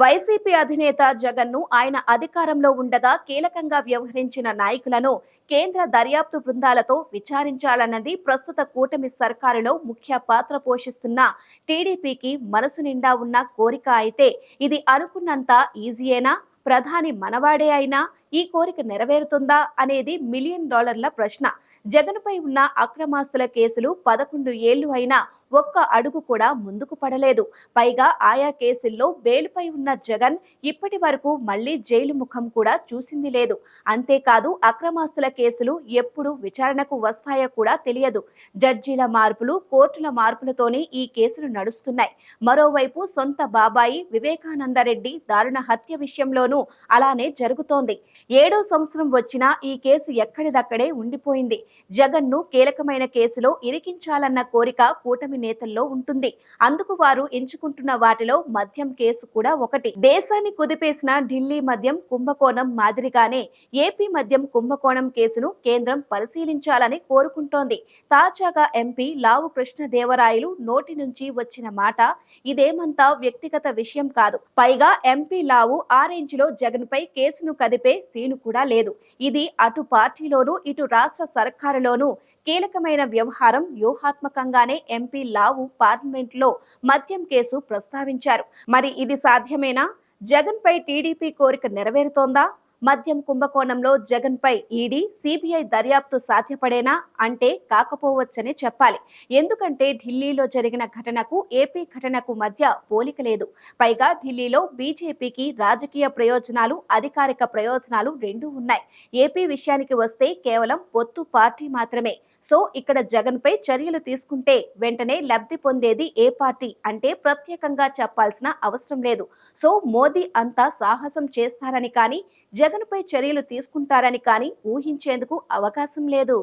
YCP అధినేత జగన్ను ఆయన అధికారంలో ఉండగా కీలకంగా వ్యవహరించిన నాయకులను కేంద్ర దర్యాప్తు బృందాలతో విచారించాలన్నది ప్రస్తుత కూటమి సర్కారులో ముఖ్య పాత్ర పోషిస్తున్న టీడీపీకి మనసు నిండా ఉన్న కోరిక అయితే ఇది అనుకున్నంత ఈజీయేనా? ప్రధాని మనవాడే అయినా ఈ కోరిక నెరవేరుతుందా అనేది మిలియన్ డాలర్ల ప్రశ్న. జగన్పై ఉన్న అక్రమాస్తుల కేసులు పదకొండు ఏళ్ళు అయినా ఒక్క అడుగు కూడా ముందుకు పడలేదు. పైగా ఆయా కేసుల్లో బెయిల్పై ఉన్న జగన్ ఇప్పటి వరకు మళ్ళీ జైలు ముఖం కూడా చూసింది లేదు. అంతేకాదు అక్రమాస్తుల కేసులు ఎప్పుడు విచారణకు వస్తాయో కూడా తెలియదు. జడ్జీల మార్పులు కోర్టుల మార్పులతోనే ఈ కేసులు నడుస్తున్నాయి. మరోవైపు సొంత బాబాయి వివేకానందరెడ్డి దారుణ హత్య విషయంలోనూ అలానే జరుగుతోంది. ఏడో సంవత్సరం వచ్చినా ఈ కేసు ఎక్కడిదక్కడే ఉండిపోయింది. జగన్ను కీలకమైన కేసులో ఇరికించాలన్న కోరిక కూటమి నేతల్లో ఉంటుంది. అందుకు వారు ఎంచుకుంటున్న వాటిలో మద్యం కేసు కూడా ఒకటి. దేశాన్ని కుదిపేసిన ఢిల్లీ మద్యం కుంభకోణం మాదిరిగానే ఏపీ మద్యం కుంభకోణం కేసును కేంద్రం పరిశీలించాలని కోరుకుంటోంది. తాజాగా ఎంపీ లావు కృష్ణదేవరాయలు నోటి నుంచి వచ్చిన మాట ఇదేమంతా వ్యక్తిగత విషయం కాదు. పైగా ఎంపీ లావు ఆరేంజ్లో జగన్ పై కేసును కదిపే సీను కూడా లేదు. ఇది అటు పార్టీలోనూ ఇటు రాష్ట్ర సర్కారులోనూ కీలకమైన వ్యవహారం వ్యూహాత్మకంగానే ఎంపీ లావు పార్లమెంట్లో మద్యం కేసు ప్రస్తావించారు. మరి ఇది సాధ్యమేనా? జగన్ పై టీడీపీ కోరిక నెరవేరుతోందా? మద్యం కుంభకోణంలో జగన్ పై ఈడీ సిబిఐ దర్యాప్తు సాధ్యపడేనా అంటే కాకపోవచ్చనే చెప్పాలి. ఎందుకంటే ఢిల్లీలో జరిగిన ఘటనకు ఏపీ ఘటనకు మధ్య పోలిక లేదు. పైగా ఢిల్లీలో బీజేపీకి రాజకీయ ప్రయోజనాలు అధికారిక ప్రయోజనాలు రెండూ ఉన్నాయి. ఏపీ విషయానికి వస్తే కేవలం పొత్తు పార్టీ మాత్రమే. సో ఇక్కడ జగన్ పై చర్యలు తీసుకుంటే వెంటనే లబ్ధి పొందేది ఏ పార్టీ అంటే ప్రత్యేకంగా చెప్పాల్సిన అవసరం లేదు. సో మోదీ అంతా సాహసం చేస్తారని కానీ జగన్ జగన్పై చర్యలు తీసుకుంటారని కానీ ఊహించేందుకు అవకాశం లేదు.